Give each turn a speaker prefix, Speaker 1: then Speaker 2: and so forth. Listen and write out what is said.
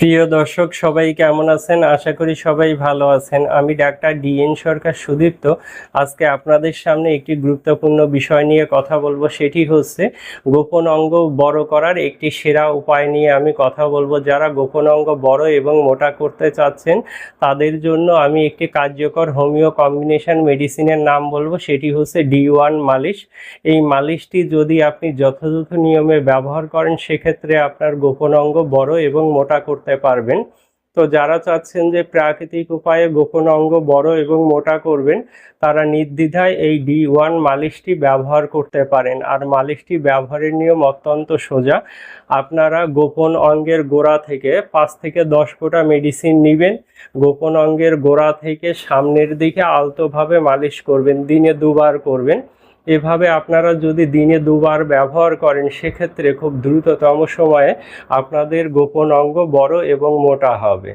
Speaker 1: প্রিয় দর্শক, সবাই কেমন আছেন? আশা করি সবাই ভালো আছেন। আমি ডাক্তার ডিএন সরকার সুদীপ্ত। আজকে আপনাদের সামনে একটি গুরুত্বপূর্ণ বিষয় নিয়ে কথা বলব। সেটি হচ্ছে গোপন অঙ্গ বড় করার একটি সেরা উপায় নিয়ে আমি কথা বলব। যারা গোপন অঙ্গ বড় এবং মোটা করতে চাচ্ছেন, তাদের জন্য আমি একটি কার্যকর হোমিও কম্বিনেশন মেডিসিনের নাম বলব। সেটি হচ্ছে ডি ওয়ান মালিশ। এই মালিশটি যদি আপনি যথাযথ নিয়মে ব্যবহার করেন, সেক্ষেত্রে আপনার গোপন অঙ্গ বড় এবং মোটা করতে পারবেন। তো যারা চাচ্ছেন যে প্রাকৃতিক উপায়ে গোপন অঙ্গ বড় এবং মোটা করবেন, তারা নির্দ্বিধায় এই ডি ওয়ান মালিশটি ব্যবহার করতে পারেন। আর মালিশটি ব্যবহারের নিয়ম অত্যন্ত সোজা। আপনারা গোপন অঙ্গের গোড়া থেকে পাঁচ থেকে দশ ফোঁটা মেডিসিন নেবেন। গোপন অঙ্গের গোড়া থেকে সামনের দিকে আলতোভাবে মালিশ করবেন। দিনে দুবার করবেন। এভাবে আপনারা যদি দিনে দুবার ব্যবহার করেন, সেক্ষেত্রে খুব দ্রুততম সময়ে আপনাদের গোপন অঙ্গ বড় এবং মোটা হবে।